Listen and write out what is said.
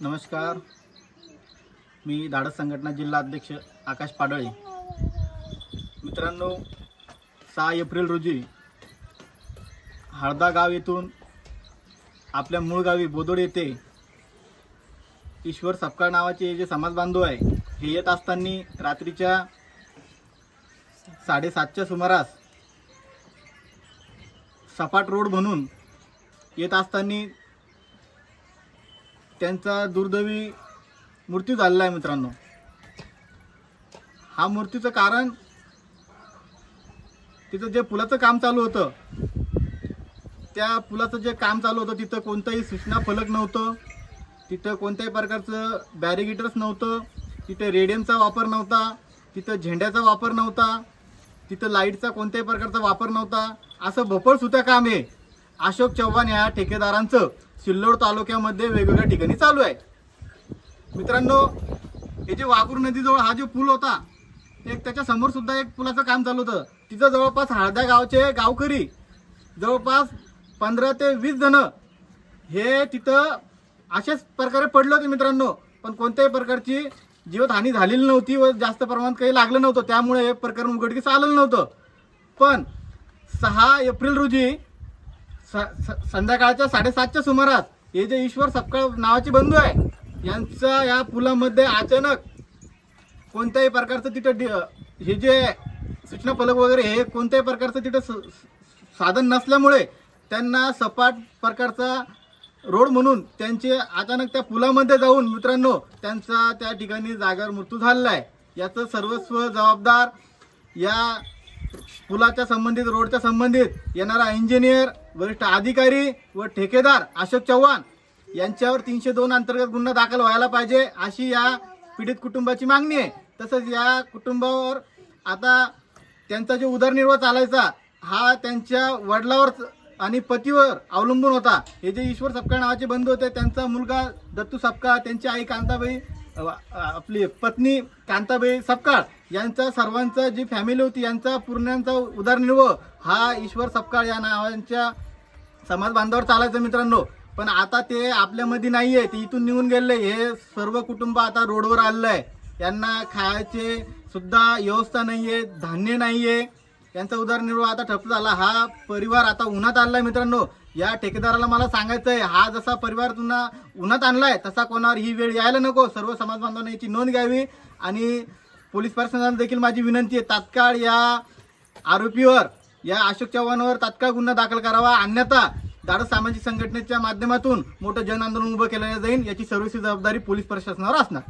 नमस्कार. मी धाडस संघटना जिल्हा अध्यक्ष आकाश पाडळे. मित्रांनो सहा एप्रिल रोजी हळदा गाव येथून आपल्या मूळ गावी बोदोड येथे ईश्वर सपकाळ नावाचे जे समाज बांधव आहे हे येत असताना रात्रीच्या साडेसातच्या सुमारास सपाट रोड म्हणून येत असताना त्यांचा दुर्दैवी मृत्यू झालेला आहे मित्रांनो. हा मृत्यूचं कारण तिथं जे पुलाचं काम चालू होतं त्या पुलाचं जे काम चालू होतं तिथं कोणतंही सूचना फलक नव्हतं तिथं कोणत्याही प्रकारचं बॅरिगेटर्स नव्हतं तिथं रेडियमचा वापर नव्हता तिथं झेंड्याचा वापर नव्हता तिथं लाईटचा कोणत्याही प्रकारचा वापर नव्हता असं भोपळसुद्धा काम आहे. अशोक चव्हाण या ठेकेदारांचं सिल्लोड तालुक्यामध्ये वेगवेगळ्या ठिकाणी चालू आहे मित्रांनो हे जे वाघूर नदीजवळ हा जो पूल होता एक त्याच्यासमोर सुद्धा एक पुलाचं काम चालू होतं. तिथं जवळपास हळद्या गावचे गावकरी जवळपास पंधरा ते वीस जण हे तिथं अशाच प्रकारे पडलं होते मित्रांनो. पण कोणत्याही प्रकारची जीवतहानी झालेली नव्हती व जास्त प्रमाणात काही लागलं नव्हतं. त्यामुळे हे प्रकरण उघडकीस आलेलं नव्हतं. पण सहा एप्रिल रोजी संध्याकाळच्या साडेसातच्या सुमारास हे जे ईश्वर सपकाळ नावाचे बंधू आहे यांचा या पुलामध्ये अचानक कोणत्याही प्रकारचं तिथं हे जे सूचना फलक वगैरे हे कोणत्याही प्रकारचं तिथं स- साधन नसल्यामुळे त्यांना सपाट प्रकारचा रोड म्हणून त्यांचे अचानक त्या पुलामध्ये जाऊन मित्रांनो त्यांचा त्या ठिकाणी जागेवर मृत्यू झालेला आहे. याचं सर्वस्व जबाबदार या पुलाच्या संबंधित रोडच्या संबंधित येणारा इंजिनियर वरिष्ठ अधिकारी व ठेकेदार अशोक चव्हाण यांच्यावर तीनशे दोन अंतर्गत गुन्हा दाखल व्हायला पाहिजे अशी या पीडित कुटुंबाची मागणी आहे. तसंच या कुटुंबावर आता त्यांचा जो उदरनिर्वाह चालायचा हा त्यांच्या वडिलावर आणि पतीवर अवलंबून होता. हे जे ईश्वर सपकाळ नावाचे बंधू होते त्यांचा मुलगा दत्तू सपकाळ त्यांची आई कांताबाई आपली पत्नी कांताबाई सपकाळ यांचा सर्वांचा जी फॅमिली होती यांचा पूर्णांचा उदरनिर्वाह हा ईश्वर सपकाळ या नावांच्या समाज बांधावर चालायचं मित्रांनो. पण आता ते आपल्यामध्ये नाही आहे ते इथून निघून गेले. हे सर्व कुटुंब आता रोडवर आलेलं आहे. यांना खायचे सुद्धा व्यवस्था आहे धान्य नाही आहे यांचा उदरनिर्वाह आता ठप्प झाला. हा परिवार आता उन्हात आणलाय मित्रांनो. या ठेकेदाराला मला सांगायचं आहे हा जसा परिवार पुन्हा उन्हात आणलाय तसा कोणावर ही वेळ यायला नको. सर्व समाज बांधवांना याची नोंद घ्यावी आणि पोलीस प्रशासनाला देखील माझी विनंती आहे तात्काळ या आरोपीवर या अशोक चव्हाणवर तात्काळ गुन्हा दाखल करावा. अन्यथा धाडस सामाजिक संघटनेच्या माध्यमातून मोठं जन आंदोलन उभं केलं जाईल याची सर्वस्वी जबाबदारी पोलीस प्रशासनावर असणार.